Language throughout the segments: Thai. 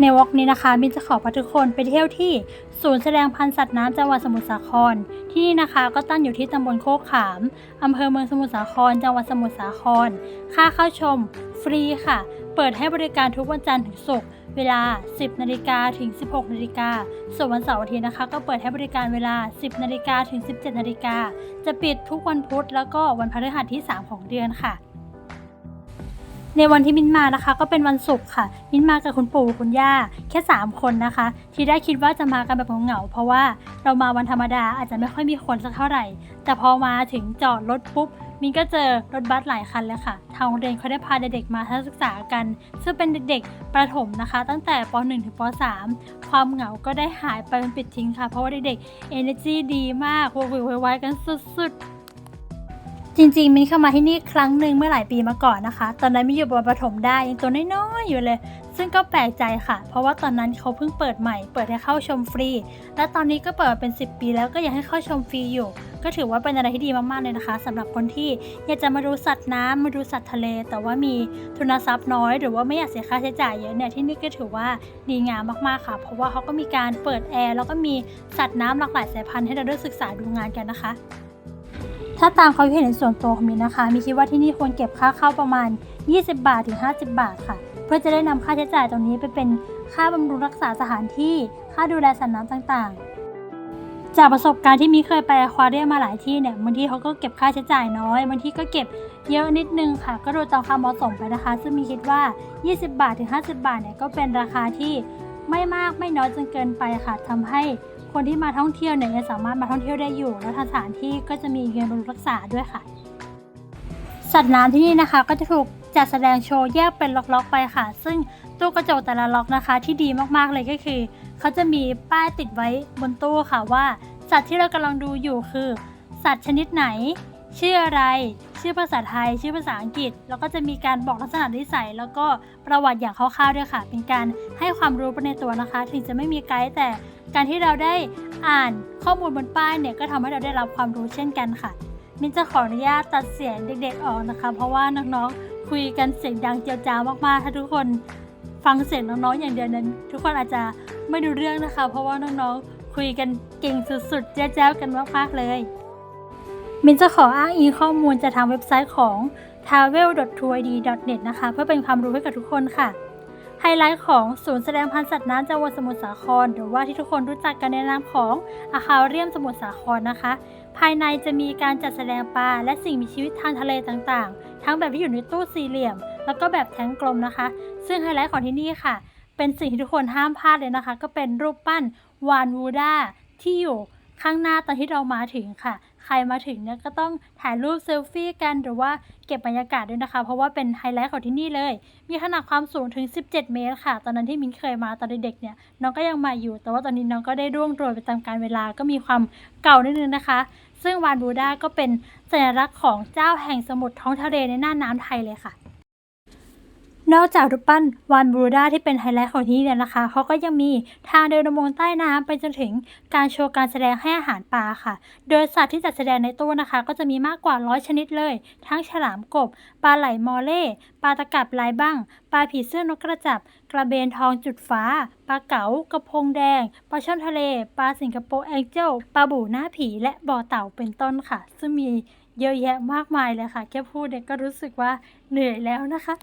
ในวอล์กนี้นะคะมินจะขอพาทุกคนไปเที่ยวที่ศูนย์แสดงพันธุ์สัตว์น้ำจังหวัดสมุทรสาคร ที่นี่นะคะก็ตั้งอยู่ที่ตำบลโคกขามอำเภอเมืองสมุทรสาคร จังหวัดสมุทรสาคร ค่าเข้าชม ฟรีค่ะ เปิดให้บริการทุกวันจันทร์ถึงศุกร์เวลา 10 นาฬิกาถึง 16 นาฬิกา ส่วนวันเสาร์อาทิตย์นะคะ ก็เปิดให้บริการเวลา 10 นาฬิกาถึง 17 นาฬิกา จะปิดทุกวันพุธแล้วก็วันพฤหัสที่ 3 ของเดือนค่ะ ในวันที่มินมานะคะ ก็เป็นวันศุกร์ค่ะ มินมากับคุณปู่คุณย่าแค่ 3 คนนะคะ ที่ได้คิดว่าจะมากันแบบเหงาๆเพราะว่าเรามาวันธรรมดาอาจจะไม่ค่อยมีคนสักเท่าไหร่ แต่พอมาถึงจอดรถปุ๊บมินก็เจอรถบัสหลายคันเลยค่ะ ทางโรงเรียนเขาได้พาเด็กๆมาทัศนศึกษากัน ซึ่งเป็นเด็กๆ ประถมนะคะ ตั้งแต่ป .1 ถึงป .3 ความเหงาก็ได้หายไปเป็นปิดทิ้งค่ะ เพราะว่าเด็กๆ energy ดีมากวยวายโวยวายกันสุดๆ จริงๆมินเข้ามาที่นี่ครั้งหนึ่งเมื่อหลายปีมาก่อนนะคะ ตอนนั้นมินอยู่บนประถมได้ยังตัวน้อยๆอยู่เลย ซึ่งก็แปลกใจค่ะ เพราะว่าตอนนั้นเขาเพิ่งเปิดใหม่ เปิดให้เข้าชมฟรี และตอนนี้ก็เปิดเป็น 10 ปีแล้วก็ยังให้เข้าชมฟรีอยู่ ก็ถือว่าเป็นอะไรที่ดีมากๆเลยนะคะสำหรับคนที่อยากจะมาดูสัตว์น้ำมาดูสัตว์ทะเล แต่ว่ามีทุนทรัพย์น้อย หรือว่าไม่อยากเสียค่าใช้จ่ายเยอะเนี่ยที่นี่ก็ถือว่าดีงามมากๆค่ะ เพราะว่าเขาก็มีการเปิดแอร์แล้วก็มีสัตว์น้ำหลากหลายสายพันธุ์ให้เราได้ศึกษาดูงานกันนะคะ ถ้าตามความคิดเห็นในส่วนตัวของมินนะคะ มีคิดว่าที่นี่ควรเก็บค่าเข้าประมาณ 20 บาทถึง 50 บาทค่ะ เพื่อจะได้นำค่าใช้จ่ายตรงนี้ไปเป็นค่าบำรุงรักษาสถานที่ ค่าดูแลสัตว์น้ำต่างๆ จากประสบการณ์ที่มิเคยไปอควาเรียมาหลายที่เนี่ยบางทีเขาก็เก็บค่าใช้จ่ายน้อยบางทีก็เก็บเยอะนิดนึงค่ะ ก็ดูตามความเหมาะสมไปนะคะ ซึ่งมีคิดว่า 20 บาทถึง 50 บาทเนี่ยก็เป็นราคาที่ไม่มากไม่น้อยจนเกินไปค่ะทำให้ คนที่มาท่องเที่ยวเนี่ยยังสามารถมาท่องเที่ยวได้อยู่ และทางสถานที่ก็จะมีเงินบำรุงรักษาด้วยค่ะ สัตว์น้ำที่นี่นะคะ ก็จะถูกจัดแสดงโชว์แยกเป็นล็อกๆไปค่ะ ซึ่งตู้กระจกแต่ละล็อกนะคะ ที่ดีมากๆเลยก็คือ เขาจะมีป้ายติดไว้บนตู้ค่ะว่า สัตว์ที่เรากำลังดูอยู่คือ สัตว์ชนิดไหน ชื่ออะไร ชื่อภาษาไทย ชื่อภาษาอังกฤษ แล้วก็จะมีการบอกลักษณะนิสัย แล้วก็ประวัติอย่างคร่าวๆด้วยค่ะ เป็นการให้ความรู้ไปในตัวนะคะ ถึงจะไม่มีไกด์แต่ การที่เราได้อ่านข้อมูลบนป้ายเนี่ยก็ทำให้เราได้รับความรู้เช่นกันค่ะ มินจะขออนุญาตตัดเสียงเด็กๆออกนะคะ เพราะว่าน้องๆคุยกันเสียงดังเจียวจ้าวมากๆ ถ้าทุกคนฟังเสียงน้องๆอย่างเดียวนั้น ทุกคนอาจจะไม่ดูเรื่องนะคะ เพราะว่าน้องๆคุยกันเก่งสุดๆแจ้วๆกันมากๆเลยมินจะขออ้างอิงข้อมูลจากทางเว็บไซต์ของ travel.toid.net นะคะ เพื่อเป็นความรู้ให้กับทุกคนค่ะ ไฮไลท์ของศูนย์แสดงพันธุ์สัตว์น้ำจังหวัดสมุทรสาคร หรือว่าที่ทุกคนรู้จักกันในนามของอาคาเรียมสมุทรสาครนะคะ ภายในจะมีการจัดแสดงปลาและสิ่งมีชีวิตทางทะเลต่างๆ ทั้งแบบที่อยู่ในตู้สี่เหลี่ยม แล้วก็แบบแท้งกลมนะคะ ซึ่งไฮไลท์ของที่นี่ค่ะ เป็นสิ่งที่ทุกคนห้ามพลาดเลยนะคะ ก็เป็นรูปปั้นวานวูด้าที่อยู่ข้างหน้าตอนที่เรามาถึงค่ะ ครมาถึงเนี่ยก็ต้องถ่ายรูปเซลฟี่กันหรือว่าเก็บบรรยากาศด้วยนะคะ เพราะว่าเป็นไฮไลท์ของที่นี่เลย มีขนาดความสูงถึง 17 เมตรค่ะ ตอนนั้นที่มิ้นเคยมาตอนเด็กๆเนี่ยน้องก็ยังมาอยู่ แต่ว่าตอนนี้น้องก็ได้ร่วงโรยไปตามกาลเวลาก็มีความเก่านิดนึงนะคะ ซึ่งวานบูดาก็เป็นสัญลักษณ์ของเจ้าแห่งสมุทรท้องทะเลในหน้าน้ำไทยเลยค่ะ นอกจากรูปปั้นวานบรูดาที่เป็นไฮไลท์ของที่นี่แล้วนะคะเขาก็ยังมีทางเดินอุโมงใต้น้ำไปจนถึงการโชว์การแสดงให้อาหารปลาค่ะ โดยสัตว์ที่จัดแสดงในตู้นะคะ ก็จะมีมากกว่าร้อยชนิดเลย ทั้งฉลามกบ ปลาไหลมอเล่ปลาตะกับลายบ้างปลาผีเสื้อนกกระจับ กระเบนทองจุดฟ้าปลาเก๋ากระพงแดงปลาช่อนทะเลปลาสิงคโปร์แองเจิลปลาบู่หน้าผี และบ่อเต่าเป็นต้นค่ะ ซึ่งมีเยอะแยะมากมายเลยค่ะ แค่พูดเนี่ยก็รู้สึกว่าเหนื่อยแล้วนะคะ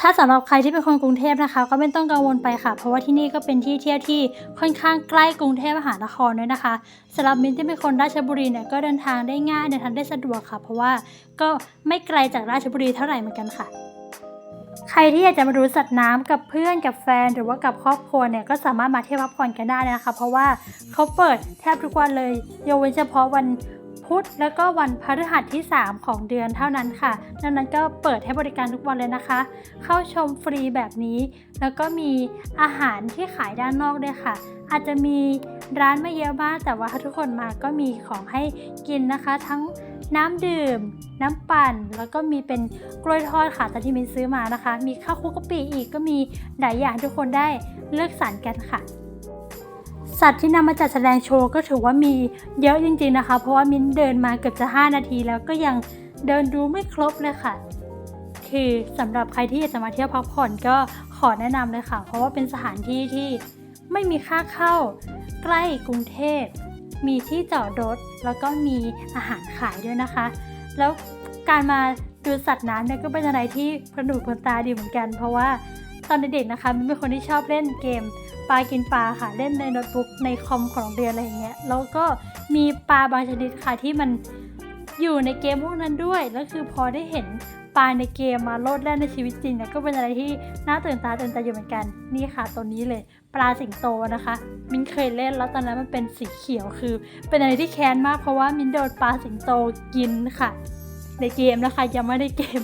ถ้าสำหรับใครที่เป็นคนกรุงเทพนะคะ ก็ไม่ต้องกังวลไปค่ะ เพราะว่าที่นี่ก็เป็นที่เที่ยวที่ค่อนข้างใกล้กรุงเทพมหานครด้วยนะคะสำหรับมินที่เป็นคนราชบุรีเนี่ยก็เดินทางได้ง่ายเดินทางได้สะดวกค่ะ เพราะว่าก็ไม่ไกลจากราชบุรีเท่าไหร่เหมือนกันค่ะใครที่อยากจะมาดูสัตว์น้ำกับเพื่อนกับแฟนหรือว่ากับครอบครัวเนี่ยก็สามารถมาเที่ยวพักผ่อนกันได้นะคะ เพราะว่าเขาเปิดแทบทุกวันเลยยกเว้นเฉพาะวัน พุธแล้วก็วันพฤหัสที่ 3 ของเดือนเท่านั้นค่ะ ดังนั้นก็เปิดให้บริการทุกวันเลยนะคะ เข้าชมฟรีแบบนี้ แล้วก็มีอาหารที่ขายด้านนอกด้วยค่ะ อาจจะมีร้านไม่เยอะมากแต่ว่าทุกคนมาก็มีของให้กินนะคะ ทั้งน้ำดื่ม น้ำปั่น แล้วก็มีเป็นกล้วยทอดค่ะแต่ที่มินซื้อมานะคะ มีข้าวคุกกะปิอีกก็มีหลายอย่างทุกคนได้เลือกสรรกันค่ะ สัตว์ที่นำมาจัดแสดงโชว์ก็ถือว่ามีเยอะจริงๆนะคะ เพราะว่ามิ้นเดินมาเกือบจะ 5 นาทีแล้วก็ยังเดินดูไม่ครบเลยค่ะ คือสำหรับใครที่อยากจะมาเที่ยวพักผ่อนก็ขอแนะนำเลยค่ะ เพราะว่าเป็นสถานที่ที่ไม่มีค่าเข้า ใกล้กรุงเทพ มีที่จอดรถแล้วก็มีอาหารขายด้วยนะคะ แล้วการมาดูสัตว์น้ำเนี่ยก็เป็นอะไรที่พนุกเพนตาดีเหมือนกัน เพราะว่า ตอนเด็กๆนะคะมินเป็นคนที่ชอบเล่นเกมปลากินปลาค่ะ เล่นในโน้ตบุ๊กในคอมของเรียนอะไรอย่างเงี้ยแล้วก็มีปลาบางชนิดค่ะที่มันอยู่ในเกมพวกนั้นด้วยแล้วคือพอได้เห็นปลาในเกมมาโลดแล่นในชีวิตจริงเนี่ยก็เป็นอะไรที่น่าตื่นตาตื่นใจอยู่เหมือนกันนี่ค่ะตัวนี้เลย ปลาสิงโตนะคะ มินเคยเล่นแล้วตอนนั้นมันเป็นสีเขียวคือ เป็นอะไรที่แค้นมากเพราะว่ามินโดนปลาสิงโตกินค่ะ ในเกมนะคะยังไม่ได้เกม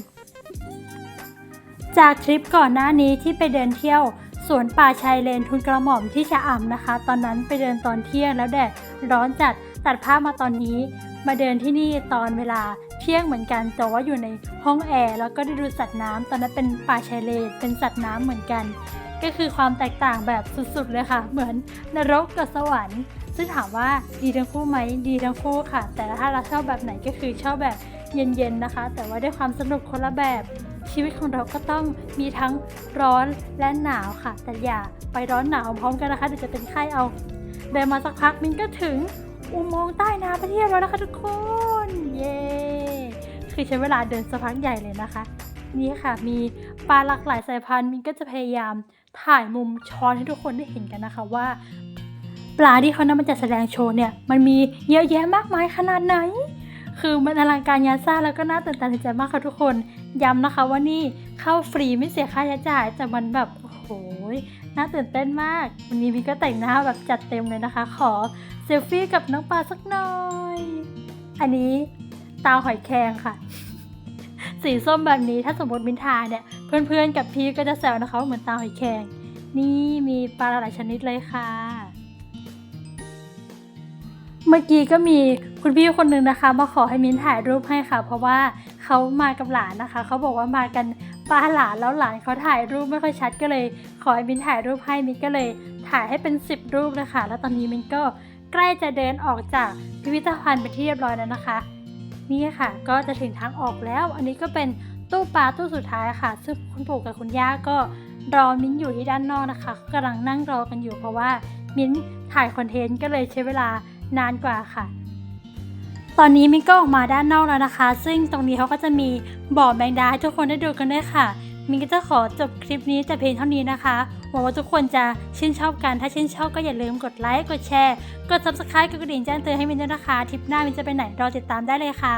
จากทริปก่อนหน้านี้ที่ไปเดินเที่ยวสวนป่าชายเลนทุนกระหม่อมที่ชะอำนะคะ ตอนนั้นไปเดินตอนเที่ยงแล้วแดดร้อนจัดตัดภาพมาตอนนี้ มาเดินที่นี่ตอนเวลาเที่ยงเหมือนกันแต่ว่าอยู่ในห้องแอร์แล้วก็ได้ดูสัตว์น้ำตอนนั้นเป็นป่าชายเลนเป็นสัตว์น้ำเหมือนกัน ก็คือความแตกต่างแบบสุดๆเลยค่ะ เหมือนนรกกับสวรรค์ ซึ่งถามว่าดีทั้งคู่ไหมดีทั้งคู่ค่ะ แต่ถ้าเราชอบแบบไหนก็คือชอบแบบเย็นๆนะคะ แต่ว่าได้ความสนุกคนละแบบ ชีวิตของเราก็ต้องมีทั้งร้อนและหนาวค่ะ แต่อย่าไปร้อนหนาวพร้อมกันนะคะเดี๋ยวจะเป็นไข้เอาเดินมาสักพักมินก็ถึงอุโมงค์ใต้น้ำไปเที่ยวแล้วนะคะทุกคน เย้คือใช้เวลาเดินสักพักใหญ่เลยนะคะ นี่ค่ะมีปลาหลากหลายสายพันธุ์มินก็จะพยายามถ่ายมุมช้อนให้ทุกคนได้เห็นกันนะคะว่า ปลาที่เขานำมาจัดแสดงโชว์เนี่ยมันมีเยอะแยะมากมายขนาดไหน คือมันอลังการงานสร้าแล้วก็น่าตื่นตาตื่นใจมากค่ะทุกคน ย้ำนะคะว่านี่เข้าฟรีไม่เสียค่าใช้จ่ายแต่มันแบบโอ้โหน่าตื่นเต้นมาก วันนี้พี่ก็แต่งหน้าแบบจัดเต็มเลยนะคะ ขอเซลฟี่กับน้องปลาสักหน่อย อันนี้ตาหอยแครงค่ะ สีส้มแบบนี้ถ้าสมมติมินทาเนี่ยเพื่อนๆกับพี่ก็จะแซวนะคะว่าเหมือนตาหอยแครงนี่มีปลาหลายชนิดเลยค่ะ เมื่อกี้ก็มีคุณพี่คนหนึ่งนะคะ มาขอให้มิ้นถ่ายรูปให้ค่ะ เพราะว่าเขามากับหลานนะคะ เขาบอกว่ามากันป้าหลานแล้วหลานเขาถ่ายรูปไม่ค่อยชัดก็เลย ขอให้มิ้นถ่ายรูปให้มิ้นก็เลย ถ่ายให้เป็น 10 รูปเลยค่ะแล้วตอนนี้มิ้นก็ใกล้จะเดินออกจากพิพิธภัณฑ์ไปนที่เรียบร้อยแล้วนะคะ นี่ค่ะ ก็จะถึงทางออกแล้ว อันนี้ก็เป็นตู้ปลาตู้สุดท้ายค่ะ ซึ่งคุณปู่กับคุณย่าก็รอมิ้นอยู่ที่ด้านนอกนะคะกำลังนั่งรอกันอยู่เพราะว่ามิ้นถ่ายคอนเทนต์ก็เลยใช้เวลา นานกว่าค่ะ ตอนนี้มิ้นก็ออกมาด้านนอกแล้วนะคะ ซึ่งตรงนี้เขาก็จะมีบ่อแมงดาให้ทุกคนได้ดูกันด้วยค่ะ มิ้นก็จะขอจบคลิปนี้แต่เพียงเท่านี้นะคะ หวังว่าทุกคนจะชื่นชอบกัน ถ้าชื่นชอบก็อย่าลืมกดไลค์ กดแชร์ กด subscribe กดกระดิ่งแจ้งเตือนให้มินด้วยนะคะ ทริปหน้ามินจะไปไหนรอติดตามได้เลยค่ะ